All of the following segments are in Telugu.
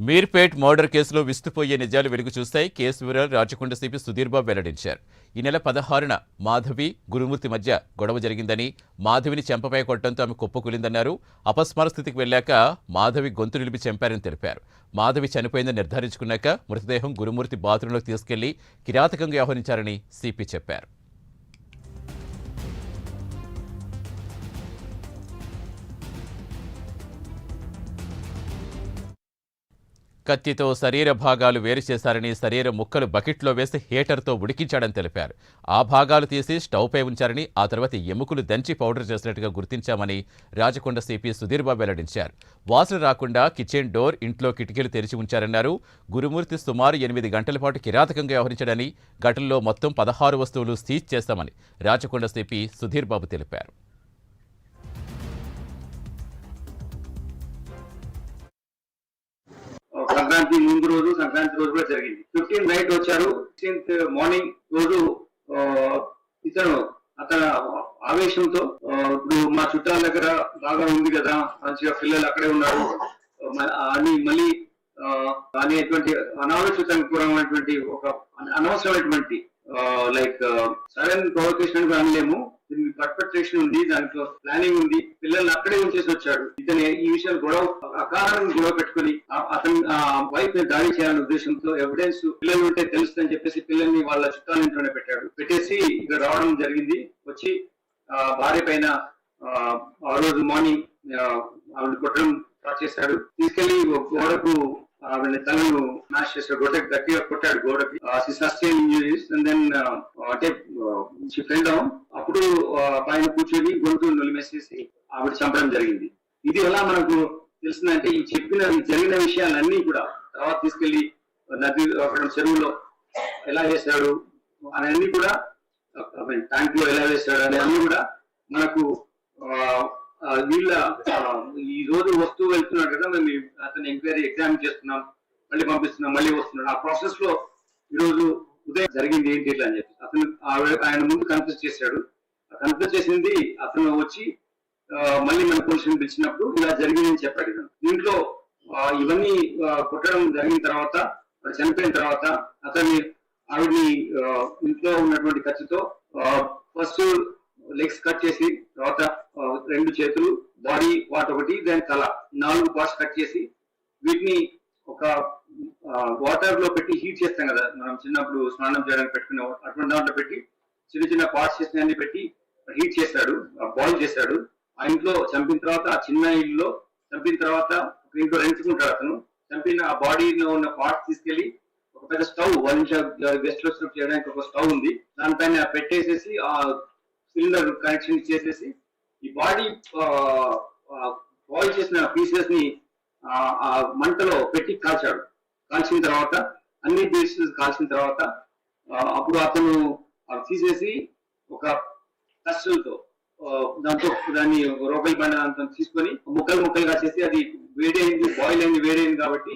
మీర్పేట్ మర్డర్ కేసులో విస్తుపోయే నిజాలు వెలుగు చూస్తాయి. కేసు వివరాలు రాచకొండ సిపి సుధీర్బాబు వెల్లడించారు. ఈ నెల పదహారున మాధవి గురుమూర్తి మధ్య గొడవ జరిగిందని మాధవిని చెంపపై కొట్టడంతో ఆమె కుప్పకూలిందన్నారు అపస్మార స్థితికి వెళ్ళాక మాధవి గొంతు నిలిపి చంపారని తెలిపారు. మాధవి చనిపోయిందని నిర్ధారించుకున్నాక మృతదేహం గురుమూర్తి బాత్రూంలోకి తీసుకెళ్ళి కిరాతకంగా వ్యవహరించారని సిపి చెప్పారు. కత్తితో శరీర భాగాలు వేరు చేశారని శరీర ముక్కలు బకెట్లో వేసి హీటర్తో ఉడికించాడని తెలిపారు. ఆ భాగాలు తీసి స్టవ్పై ఉంచారని ఆ తర్వాత ఎముకలు దంచి పౌడర్ చేసినట్టుగా గుర్తించామని రాజకొండ సిపి సుధీర్ బాబు వెల్లడించారు. వాసన రాకుండా కిచెన్ డోర్ ఇంట్లో కిటికీలు తెరిచి ఉంచారన్నారు. గురుమూర్తి సుమారు ఎనిమిది గంటల పాటు కిరాతకంగా వ్యవహరించడని ఘటనలో మొత్తం పదహారు వస్తువులు సీజ్ చేస్తామని రాచకొండ సిపి సుధీర్ బాబు తెలిపారు. సంక్రాంతి ముందు రోజు సంక్రాంతి రోజు కూడా జరిగింది. ఫిఫ్టీన్ నైట్ వచ్చారు. సిక్స్టీన్త్ మార్నింగ్ రోజు ఆ, ఇతను అతను ఆవేశంతో ఇప్పుడు మా చుట్టాల దగ్గర బాగా ఉంది కదా మంచిగా పిల్లలు అక్కడే ఉన్నారు. అని మళ్ళీ అనేటువంటి అనాలోచితానికి పూర్వమైనటువంటి ఒక అనవసరమైనటువంటి లైక్ సడన్ ప్రొవకేషన్ అని అనలేము దీనికి పర్ఫెక్టేషన్ ఉంది దాంట్లో ప్లానింగ్ ఉంది. పిల్లల్ని అక్కడే ఉంచేసి వచ్చాడు. ఇతను ఈ విషయాలు గొడవ అకారణం గొడవ పెట్టుకుని అతని ఆ వైఫ్ని దాడి చేయాలనే ఉద్దేశంతో ఎవిడెన్స్ పిల్లలు ఉంటే తెలుస్తుందని చెప్పేసి పిల్లల్ని వాళ్ళ చుట్టాల ఇంట్లోనే పెట్టాడు. పెట్టేసి ఇక్కడ రావడం జరిగింది. వచ్చి ఆ భార్య పైన ఆ, రోజు మార్నింగ్ ఆవిడ కొట్టడం స్టార్ట్ చేశాడు. తీసుకెళ్ళి ఒక గోడకు ఆవిడ తలను మ్యాష్ చేశాడు గోడకి గట్టిగా కొట్టాడు గోడకి. సస్టైన్ ఇంజరీస్ అండ్ దెన్ అంటే ఫ్రెండ్ అప్పుడు పైన కూర్చొని గొంతు నొలిమేసేసి ఆవిడ చంపడం జరిగింది. ఇది ఎలా మనకు తెలిసిందంటే ఈ చెప్పిన జరిగిన విషయాలన్నీ కూడా తర్వాత తీసుకెళ్ళి నది అక్కడ చెరువులో ఎలా వేశాడు అవన్నీ కూడా ట్యాంక్లో ఎలా వేశాడు అనే అన్ని కూడా మనకు వీళ్ళ ఈ రోజు వస్తువు వెళ్తున్నాడు కదా మేము అతని ఎంక్వైరీ ఎగ్జామ్ చేస్తున్నాం. మళ్ళీ పంపిస్తున్నాం మళ్ళీ వస్తున్నాడు. ఆ ప్రాసెస్లో ఈ రోజు ఉదయం జరిగింది ఏంటి ఇట్లా అని చెప్పి. అతను ఆయన ముందు కన్ఫ్యూజ్ చేశాడు. కన్ఫ్యూజ్ చేసింది అతను వచ్చి మళ్ళీ మన పోలీసులు పిలిచినప్పుడు ఇలా జరిగిందని చెప్పాడు దీంట్లో ఇవన్నీ కొట్టడం జరిగిన తర్వాత చనిపోయిన తర్వాత అతన్ని ఆవిడని ఇంట్లో ఉన్నటువంటి ఖర్చుతో ఫస్ట్ లెగ్స్ కట్ చేసి తర్వాత రెండు చేతులు బాడీ పార్ట్ ఒకటి దాని తల నాలుగు పార్ట్స్ కట్ చేసి వీటిని ఒక వాటర్లో పెట్టి హీట్ చేస్తాం కదా. మనం చిన్నప్పుడు స్నానం చేయడానికి పెట్టుకునే అటువంటి దాంట్లో పెట్టి చిన్న చిన్న పార్ట్స్ చేసిన అన్ని పెట్టి హీట్ చేశాడు బాయిల్ చేశాడు ఆ ఇంట్లో చంపిన తర్వాత ఆ చిన్న ఇల్లులో చంపిన తర్వాత ఒక ఇంట్లో రెంచుకుంటాడు అతను. చంపిన ఆ బాడీలో ఉన్న పార్ట్స్ తీసుకెళ్ళి ఒక పెద్ద స్టవ్ వన్ గెస్ట్లో చేయడానికి ఒక స్టవ్ ఉంది. దానిపైన పెట్టేసేసి ఆ సిలిండర్ కనెక్షన్ చేసేసి ఈ బాడీ బాయిల్ చేసిన పీసెస్ని ఆ, మంటలో పెట్టి కాల్చాడు. కాల్చిన తర్వాత అన్ని పీసెస్ కాల్చిన తర్వాత అప్పుడు అతను అవి తీసేసి ఒక కష్టంతో దాంతో దాన్ని రోకలి బండ దాంతో తీసుకొని ముక్కలు ముక్కలుగా చేసి అది వేడైంది బాయిల్ అయింది వేడైంది కాబట్టి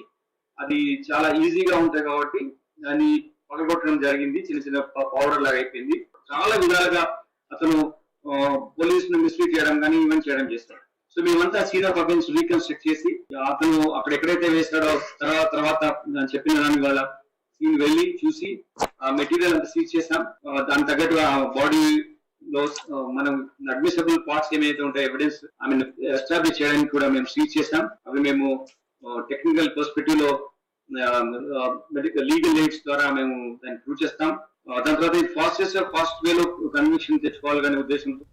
అది చాలా ఈజీగా ఉంటాయి కాబట్టి దాన్ని పగలగొట్టడం జరిగింది. చిన్న చిన్న పౌడర్ లాగా అయిపోయింది. చాలా విధాలుగా అతను పోలీసును మిస్లీడ్ చేయడం కానీ ఇవన్నీ చేయడం చేస్తాడు. సో మేమంతా సీన్ ఆఫ్ రీకన్స్ట్రక్ట్ చేసి అతను అక్కడ ఎక్కడైతే వేస్తాడో తర్వాత తర్వాత చెప్పిన దాని వల్ల సీన్ వెళ్ళి చూసి ఆ మెటీరియల్ అంతా సీజ్ చేసాం. దానికి తగ్గట్టుగా బాడీ లో మనం అడ్మిసబుల్ పార్ట్స్ ఏమైతే ఉంటాయో ఎవిడెన్స్ ఐ మీన్ ఎస్టాబ్లిష్ చేయడానికి కూడా మేము సీజ్ చేసాం. అవి మేము టెక్నికల్ పర్స్పెక్టివ్లో మెడికల్ లీగల్ ఎయిడ్స్ ద్వారా మేము దాన్ని ప్రూవ్ చేస్తాం. దాని తర్వాత ఫాస్టెస్ట్ ఫాస్ట్ వేలో కన్విక్షన్ తెచ్చుకోవాలనే ఉద్దేశంతో